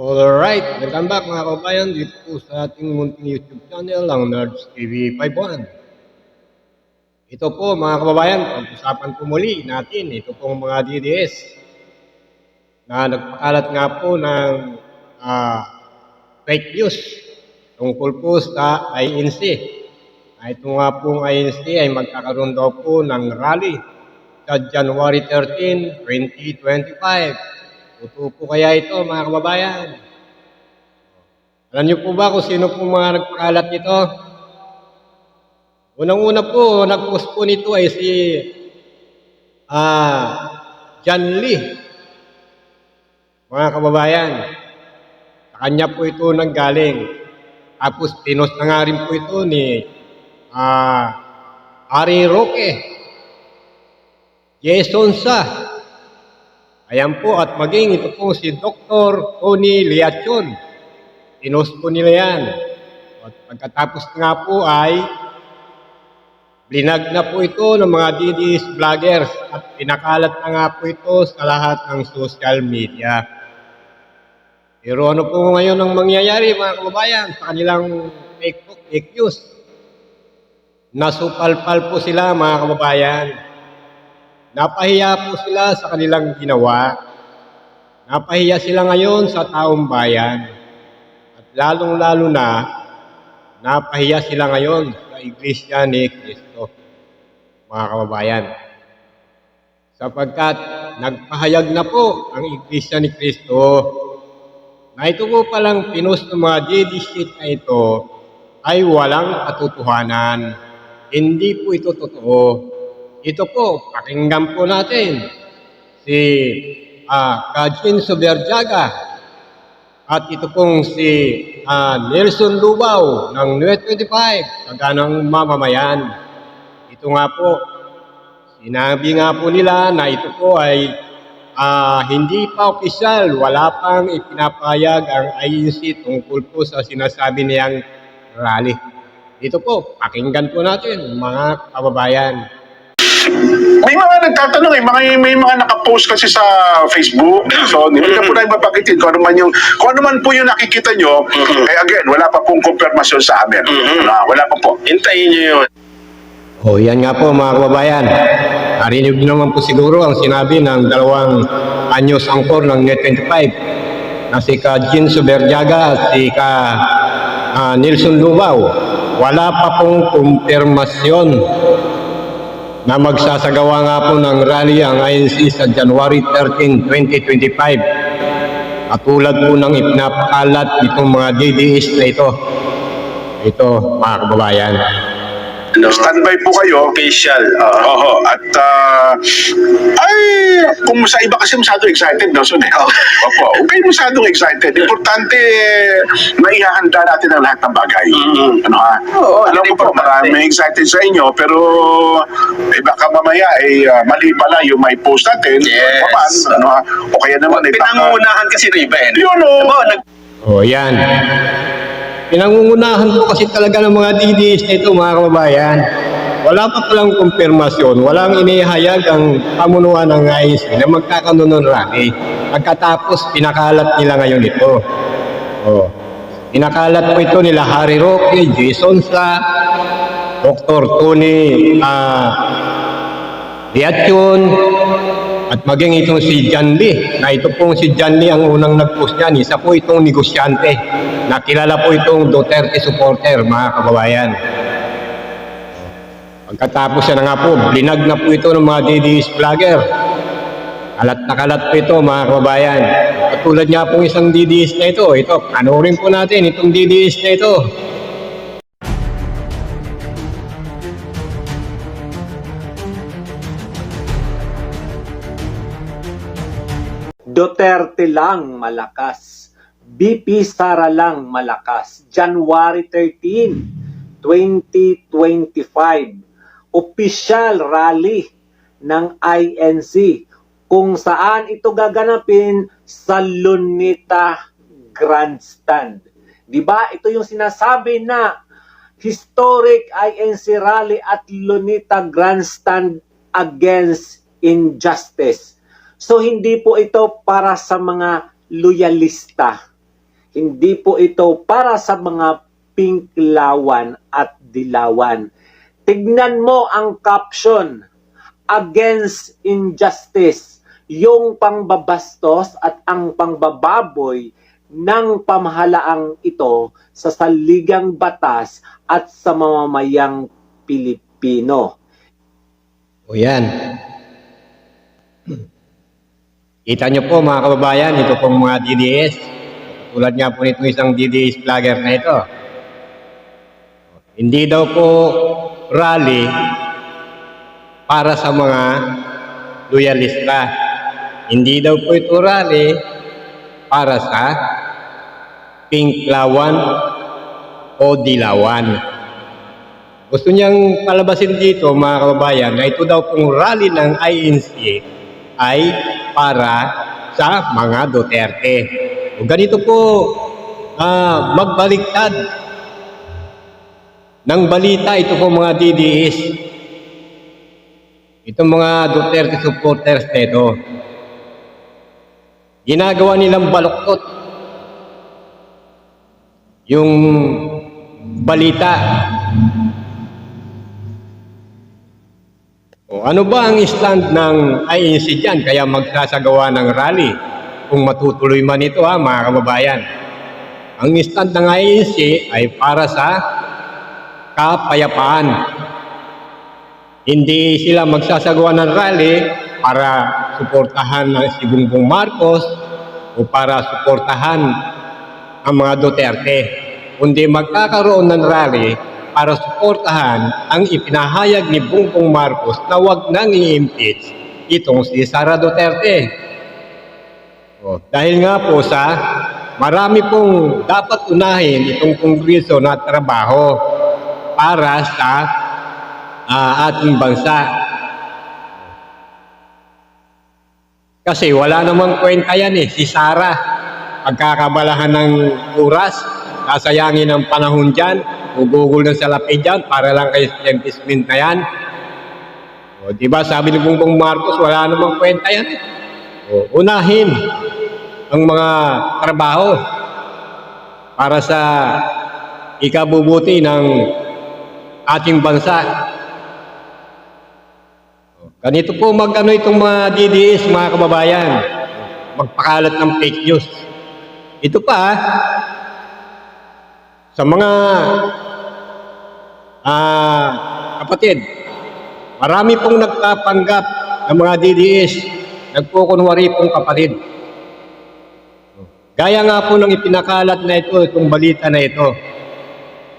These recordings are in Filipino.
Alright, welcome back mga kabayan dito po sa ating munting YouTube channel, ang Nerds TV 51. Ito po mga kababayan, pag-usapan po muli natin, ito pong mga DDS na nagpakalat nga po ng ah, fake news tungkol po sa INC. Na ito nga pong INC ay magkakaroon daw po ng rally sa January 13, 2025. Totoo po kaya ito mga kababayan? Alam niyo po ba kung sino po mga nagpakalat nito? Unang-una po, nag-post po nito ay si ah John Lee. Mga kababayan, sa kanya po ito nanggaling. Tapos pinost na nga rin po ito ni ah Ari Roque, Jason Sa, Ayan po, at maging ito po si Dr. Tony Liachon. Pinost po nila yan. At pagkatapos nga po ay blinag na po ito ng mga DDS vloggers at pinakalat na nga po ito sa lahat ng social media. Pero ano po ngayon ang mangyayari mga kababayan sa kanilang fake, news? Nasupalpal po sila mga kababayan. Napahiya po sila sa kanilang ginawa. Napahiya sila ngayon sa taong bayan. At lalong-lalo na, napahiya sila ngayon sa Iglesia ni Cristo, mga kababayan. Sapagkat nagpahayag na po ang Iglesia ni Cristo na ito po palang pinost ng mga JD sheet na ito ay walang katotohanan. Hindi po ito totoo. Ito po, pakinggan po natin si ah, Kajin Soberjaga at ito pong si ah, Nelson Lubaw ng Nuet 25, kaganang mamamayan. Ito nga po, sinabi nga po nila na ito po ay ah, hindi pa opisyal, wala pang ipinapayag ang INC tungkol po sa sinasabi niyang rally. Ito po, pakinggan po natin mga kababayan. May mga nagtatanong eh, mga, may mga nakapost kasi sa Facebook. So, hindi ka po na ibabagitin kung ano man yung, kung ano man po yung nakikita nyo. Eh again, wala pa pong konfirmasyon sa amin. Ah, wala pa po. Hintayin nyo yun. O yan nga po mga kababayan. Narinig niyo naman po siguro ang sinabi ng dalawang anyos angkor ng Net 25 na si ka Jean Suberjaga at si ka ah, Nelson Lubaw. Wala pa pong kumpirmasyon na magsasagawa nga po ng rally ang INC sa January 13, 2025. Katulad po ng ipinapakalat nitong mga DDS na ito. Ito, mga kababayan. Ano, Standby po kayo. official. Oo. Oho. At, ah, ay, kung sa iba kasi masyado excited, no? So, eh. Opo. Huwag kayo masyadong excited. Importante, maihahanda natin ang lahat ng bagay. Mhm. Ano ha? Oo, Alam ko po, marami excited sa inyo, pero eh, baka mamaya, eh, ah, mali pala yung may post natin. Yes. Paman, ano ha? O kaya naman, eh, baka... Pinangunahan kasi ng iba eh. Yun, oh. Diba, nag O yan. Pinangungunahan po kasi talaga ng mga DDS na ito, mga kababayan. Wala pa palang kumpirmasyon, walang inihayag ang pamunuan ng IC na magkakaroon ng rally. Pagkatapos, pinakalat nila ngayon ito. O. Pinakalat po ito nila Harry Roque, Jason Sa, Dr. Tony ah, Diatyon, at maging itong si John Lee, na ito pong si John Lee ang unang nag-post niyan. Isa po itong negosyante. Nakilala po itong Duterte supporter, mga kababayan. Pagkatapos siya na nga po, blinag na po ito ng mga DDS vlogger. Kalat na kalat po ito, mga kababayan. Katulad nga pong isang DDS na ito. Ito, panurin po natin itong DDS na ito. Duterte lang malakas. BP Sara lang malakas. January 13, 2025. Official rally ng INC kung saan ito gaganapin sa Lunita Grandstand. 'Di ba? Ito yung sinasabi na historic INC rally at Lunita Grandstand against injustice. So hindi po ito para sa mga loyalista. Hindi po ito para sa mga pinklawan at dilawan. Tignan mo ang caption, Against Injustice, yung pangbabastos at ang pangbababoy ng pamahalaang ito sa saligang batas at sa mamamayang Pilipino. O yan. Kita nyo po mga kababayan, ito pong mga DDS. Tulad nga po nitong isang DDS vlogger na ito. Hindi daw po rally para sa mga loyalista. Hindi daw po ito rally para sa pinklawan o dilawan. Gusto niyang palabasin dito mga kababayan na ito daw pong rally ng INC ay para sa mga Duterte. O ganito po ah, magbaliktad ng balita ito po mga DDS. Itong mga Duterte supporters nito. Ginagawa nilang baluktot yung balita O ano ba ang stand ng INC dyan kaya magsasagawa ng rally? Kung matutuloy man ito ha mga kababayan. Ang stand ng INC ay para sa kapayapaan. Hindi sila magsasagawa ng rally para suportahan ng si Bongbong Marcos o para suportahan ang mga Duterte. Kundi magkakaroon ng rally para suportahan ang ipinahayag ni Bongbong Marcos na wag nang i-impeach itong si Sara Duterte. O, dahil nga po sa marami pong dapat unahin itong kongreso na trabaho para sa ah, ating bansa. Kasi wala namang kwenta yan eh, si Sara. Pagkakabalahan ng oras, sasayangin ng panahon dyan, gugugol ng salapi dyan para lang kay impeachment na yan. O, di ba sabi ni Bongbong Marcos, wala namang kwenta yan eh. O, unahin ang mga trabaho para sa ikabubuti ng ating bansa. Ganito po mag-ano itong mga DDS, mga kababayan. Magpakalat ng fake news. Ito pa, sa mga ah, kapatid, marami pong nagpapanggap ng mga DDS, nagkukunwari pong kapatid. Gaya nga po ng ipinakalat na ito, itong balita na ito.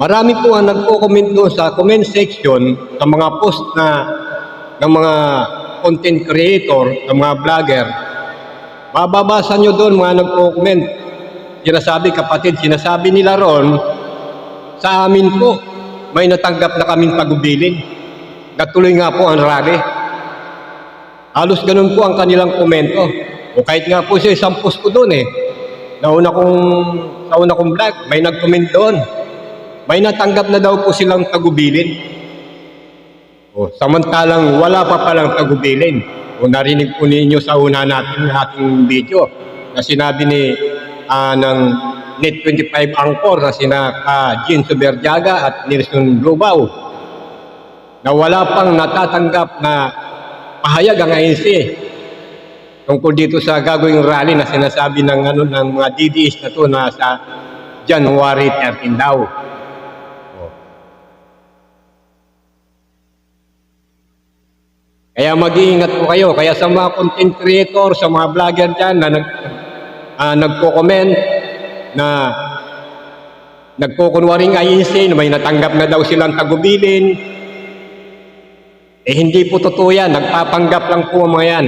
Marami po ang nagko-comment doon sa comment section sa mga post na ng mga content creator, ng mga vlogger. Mababasa nyo doon mga nagko-comment. Sinasabi kapatid, sinasabi nila ron, sa amin po, may natanggap na kaming pagubilin. Natuloy nga po ang rally. Halos ganun po ang kanilang komento. O kahit nga po sa isang post ko doon eh. Nauna kong, sa una kong vlog, may nag-comment doon. May natanggap na daw po silang tagubilin. O, samantalang wala pa palang tagubilin. O narinig po ninyo sa una natin ating video na sinabi ni ah, ng Net25 Angkor na sina uh, Jean Suberjaga at Nelson Globao na wala pang natatanggap na pahayag ang INC tungkol dito sa gagawing rally na sinasabi ng ano ng mga DDS na to na sa January 13 daw. Kaya mag-iingat po kayo. Kaya sa mga content creator, sa mga vlogger dyan na nag, ah, nagko-comment na nagkukunwaring na may natanggap na daw silang tagubilin, eh hindi po totoo yan. Nagpapanggap lang po mga yan.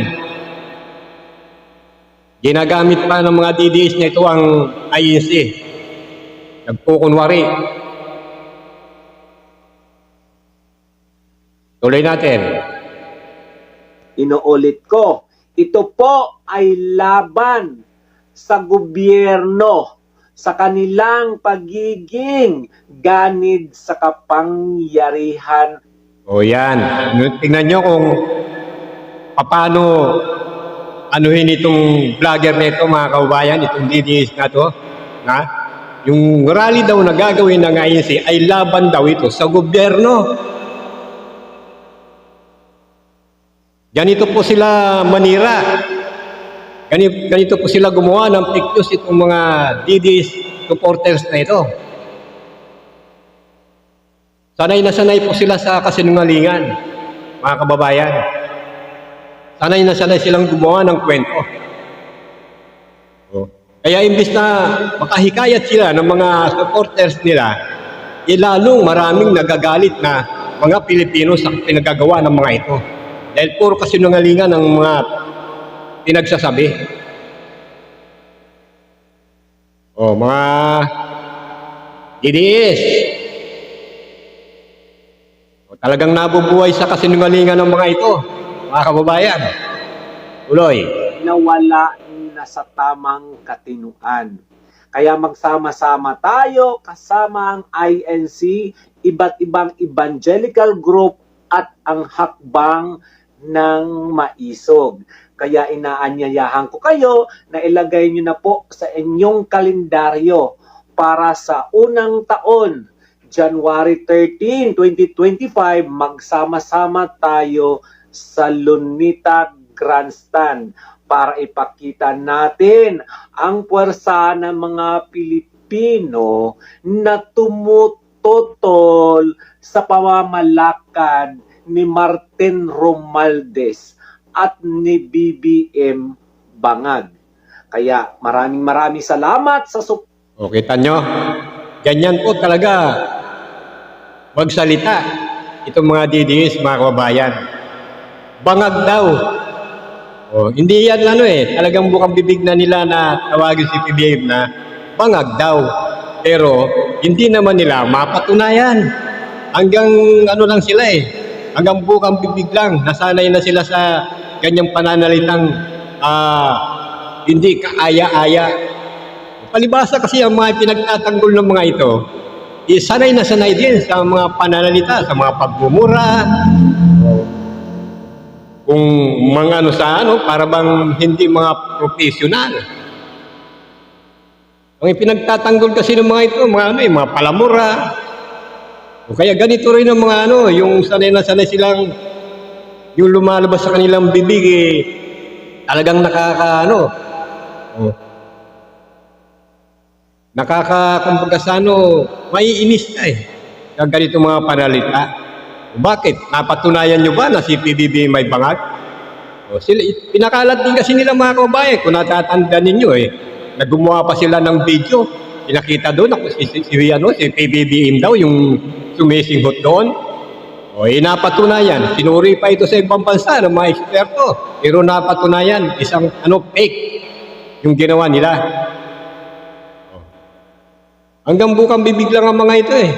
Ginagamit pa ng mga DDS na ito ang INC. Nagkukunwari. Tuloy natin. Inuulit ko, ito po ay laban sa gobyerno sa kanilang pagiging ganid sa kapangyarihan. O yan. Tingnan nyo kung paano anuhin itong vlogger na ito mga kaubayan, itong DDS na to. na yung rally daw na gagawin ng INC ay laban daw ito sa gobyerno. Ganito po sila manira. Ganito, ganito po sila gumawa ng pictures itong mga DDS supporters na ito. Sanay na sanay po sila sa kasinungalingan, mga kababayan. Sanay na sanay silang gumawa ng kwento. Oh. Kaya imbis na makahikayat sila ng mga supporters nila, eh lalong maraming nagagalit na mga Pilipino sa pinagagawa ng mga ito. Dahil puro kasinungalingan ng mga pinagsasabi. O, mga DDS. O, talagang nabubuhay sa kasinungalingan ng mga ito, mga kababayan. Tuloy. nawala na sa tamang katinuan. Kaya magsama-sama tayo kasama ang INC, iba't ibang evangelical group at ang hakbang ng maisog. Kaya inaanyayahan ko kayo na ilagay nyo na po sa inyong kalendaryo para sa unang taon, January 13, 2025, magsama-sama tayo sa Lunita Grandstand para ipakita natin ang puwersa ng mga Pilipino na tumututol sa pamamalakad ni Martin Romualdez at ni BBM Bangag. Kaya maraming maraming salamat sa support O, kita nyo? Ganyan po talaga magsalita itong mga DDS, mga kababayan. Bangag daw. O, hindi yan ano eh, talagang bukang bibig na nila na tawagin si PBM na bangag daw. Pero hindi naman nila mapatunayan. Hanggang ano lang sila eh, hanggang bukang bibig lang. Nasanay na sila sa ganyang pananalitang ah, hindi kaaya-aya. Palibasa kasi ang mga pinagtatanggol ng mga ito, eh, sanay na sanay din sa mga pananalita, sa mga pagmumura, kung mga ano sa ano, para bang hindi mga profesional. Ang pinagtatanggol kasi ng mga ito, mga ano, eh, mga palamura. O kaya ganito rin ang mga ano, yung sanay na sanay silang, yung lumalabas sa kanilang bibig, eh, talagang nakaka, ano, oh, nakaka, sa ano, maiinis ka eh. Yung ganito mga panalita. Bakit? Napatunayan nyo ba na si PBB may bangag? O, sila, pinakalat din kasi nila mga kababayan. Kung natatanda ninyo eh, naggumawa pa sila ng video. Pinakita doon ako si, si, si, ano, si PBBM daw, yung sumisinghot doon. O, eh, napatunayan. Sinuri pa ito sa ibang bansa ng mga eksperto. Pero napatunayan, isang ano, fake yung ginawa nila. Hanggang bukang bibig lang ang mga ito eh.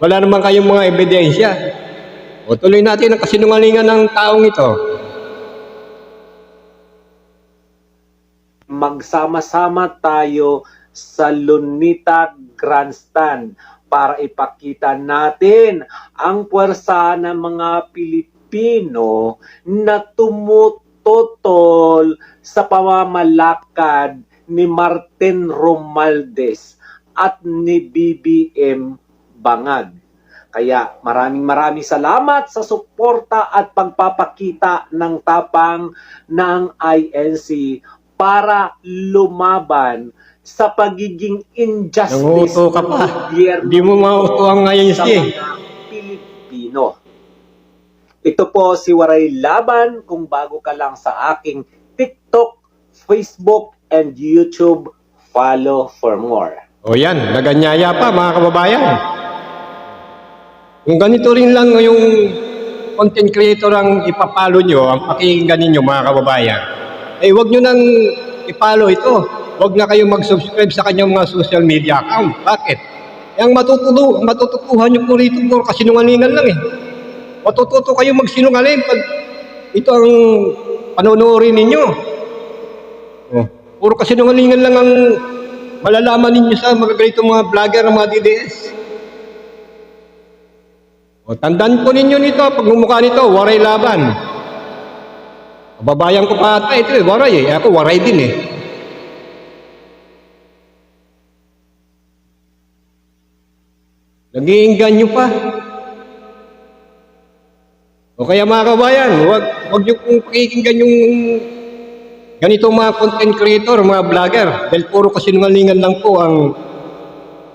Wala naman kayong mga ebidensya. O tuloy natin ang kasinungalingan ng taong ito. magsama-sama tayo sa Lunita Grandstand para ipakita natin ang puwersa ng mga Pilipino na tumututol sa pamamalakad ni Martin Romualdez at ni BBM Bangag. Kaya maraming maraming salamat sa suporta at pagpapakita ng tapang ng INC para lumaban sa pagiging injustice Nanguto ka pa. Hindi mo mauto ang ngayon sa siya. mga Pilipino. Ito po si Waray Laban kung bago ka lang sa aking TikTok, Facebook, and YouTube, follow for more. O yan, naganyaya pa mga kababayan. Kung ganito rin lang yung content creator ang ipapalo nyo, ang pakinggan ninyo mga kababayan, eh wag nyo nang ipalo ito. Wag na kayong mag-subscribe sa kanyang mga social media account. Bakit? Eh, ang matutulo, matututuhan nyo po rito po kasinungalingan lang eh. Matututo kayo magsinungaling pag ito ang panonoorin ninyo. Oh, puro kasinungalingan lang ang malalaman ninyo sa mga ganitong mga vlogger, mga DDS. O, tandaan po ninyo nito, pag mumukha nito, waray laban. Kababayan ko pa ata ito eh, waray eh. Ako waray din eh. Nag-iinggan nyo pa. O kaya mga kabayan, wag, wag nyo pong pakikinggan yung ganito mga content creator, mga vlogger. Dahil puro kasinungalingan lang po ang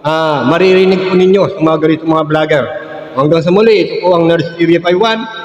ah, maririnig po ninyo sa mga ganito mga vlogger. Hanggang sa muli, ito po ang Nurse Area 51